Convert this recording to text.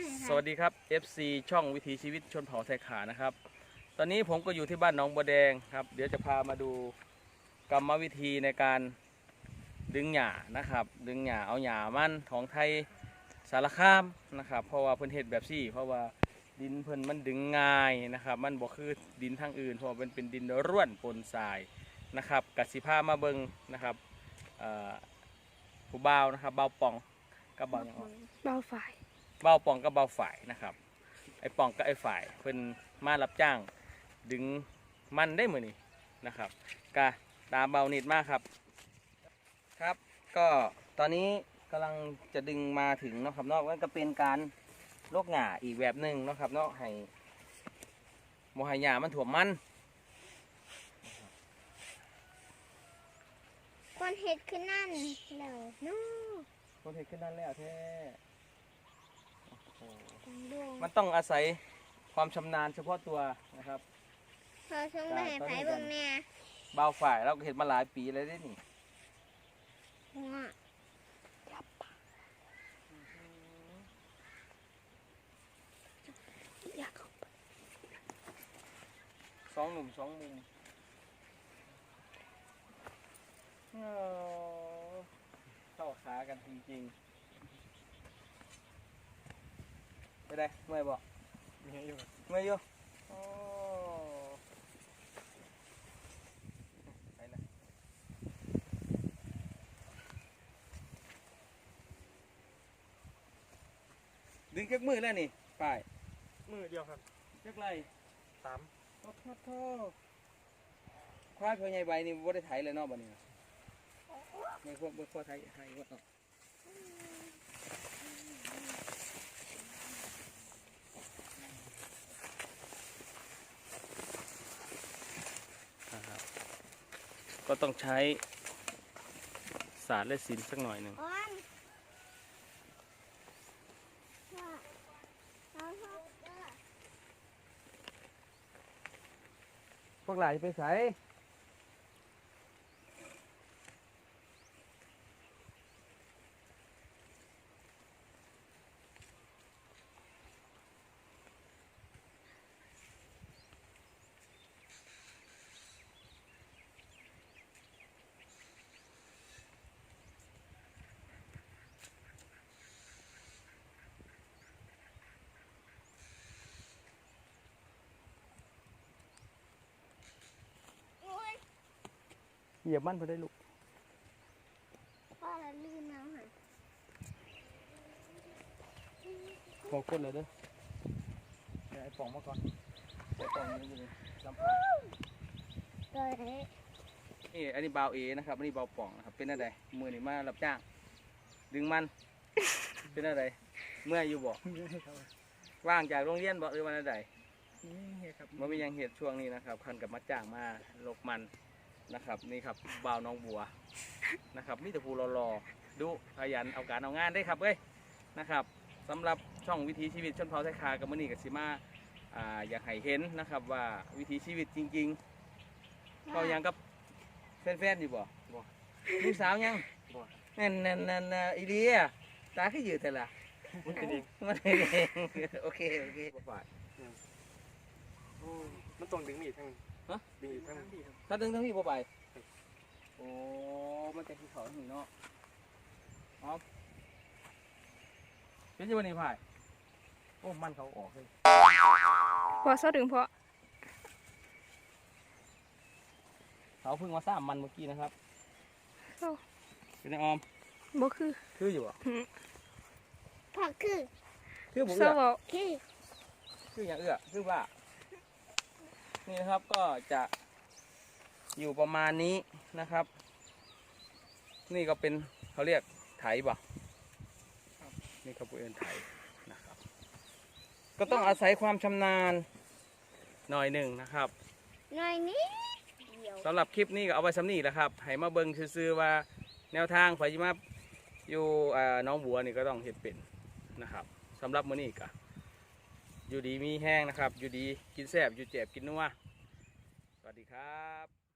ให้สวัสดีครับ FC ช่องวิถีชีวิตชนเผ่าไทยขานะครับ ตอนนี้ผมก็อยู่ที่บ้านหนองบัวแดงครับ เดี๋ยวจะพามาดูกรรมวิธีในการดึงหญ้านะครับ ดึงหญ้าเอาหญ้ามันของไทยสารคามนะครับ เพราะว่าเพิ่นเฮ็ดแบบซี่ เพราะว่าดินเพิ่นมันดึงง่ายนะครับ มันบ่คือดินทางอื่นเพราะว่ามันเป็นดินร่วนปนทรายนะครับกสิพามาเบิงนะครับเอ่อผู้บ่าวนะครับบ่าวป่องกับบ่าวหยังอ่อน เบาฝ่าย เบาป่องกับเบาฝ่ายนะครับ ไอ้ป่องกับไอ้ฝ่ายเพิ่นมารับจ้างดึงมันได้มือนี่นะครับกะตามเบานิดมากครับครับ ก็ตอนนี้กำลังจะดึงมาถึงเนาะครับเนอกนั่นก็เป็นการลกหง่าอีกแบบหนึ่งเนาะครับเนาะให้โมหหยามันถ่วมมันคนเห็ดขึ้นนั่นแล้วนู่นคนเห็นขึ้นนั่นแล้วแท้โอ้โห ตังดวง มันต้องอาศัยความชำนาญเฉพาะตัวนะครับพอชงไปให้ไผ่เบิ่งแน่เบาฝ่ายเราก็เห็นมาหลายปีแล้วได้นี่หัวอยากสองหนุ่มสองมุมเอ้าเข้าขากันจริงๆ ไปได้เมื่อยบ่มีให้อยู่เมื่อยอยู่โอ้ไปเลยดึงจักมือแล้วนี่ป้ายมือเดียวครับจักไรสามโอ้โทษโทษควายเพื่อใหญ่ใบนี่บ่ได้ไถเลยเนาะบัดนี้ไม่พวกบ่พอไถไถว่าเนาะนะครับ ก็ต้องใช้ศาสตร์และศิลป์สักหน่อยหนึ่ง พวกหลายไปใส่ เหยียบมันไปได้ลูกพ่อละลื่นเอาหันบอกคนเลยเด้อเดี๋ยวไอ้ป่องมาก่อนไอ้ป่องนี่อยู่ลำพาตัวเล็กนี่อันนี้เบาวเอนะครับอันนี้เบาวป่องนะครับ เป็นอะไรมือนี่มารับจ้าง ดึงมัน เป็นอะไรเมื่อยอยู่บ่มีให้ครับว่างจากโรงเรียนบ่หรือวันใดมีให้ครับมันมีหยังเหตุช่วงนี้นะครับคันกับมาจ้างมาลกมัน นะครับนี่ครับบ่าวน้องบัวนะครับมีแต่ผู้รอๆดูขยันเอาการเอางานได้ครับเอ้ยนะครับสำหรับช่องวิถีชีวิตชนเผ่าไทยคากับมือนี่กับสิมาอ่าอยากให้เห็นนะครับว่าวิถีชีวิตจริงๆก็ยังกับแฟนๆอยู่บ่บ่ลูกสาวยังบ่นั่นนั่นนั่นน่ะอีเดียตาขึ้นอยู่แต่ละมันเป็นเองมันเองโอเคโอเคบ่ายโอ้มันต้องดึงมีดทั้ง ฮะดึงอีกทั้งมีดครับถ้าดึงทั้งพี่บ่ไป โอ้ มันจะที่เขาหนึ่งเนาะอ๋อเป็นยังไงนี่พายโอ้ มันเขาออกเลยพอเสาดึงเพราะเขาเพิ่งมาสร้างมันเมื่อกี้นะครับเอ้าเป็นไงออม บ่คือคืออยู่อะพ่อคือคือผมเสาเอื้อเว้าคือคืออย่างเอื้อคือว่า นี่นะครับก็จะอยู่ประมาณนี้นะครับ นี่ก็เป็นเขาเรียกไถบ่นี่เขาเป็นไถนะครับ ก็ต้องอาศัยความชำนาญหน่อยหนึ่งนะครับหน่อยนี้เดียวสำหรับคลิปนี้ก็เอาไว้สำนีแหละครับให้มาเบิ่งซื่อๆว่าแนวทางไฟมาอยู่อ่าหน้องบัวนี่ก็ต้องเห็ดเป็นนะครับสำหรับมื้อนี้ก็ อยู่ดีมีแห้งนะครับ อยู่ดีกินแสบอยู่เจ็บกินนัวสวัสดีครับ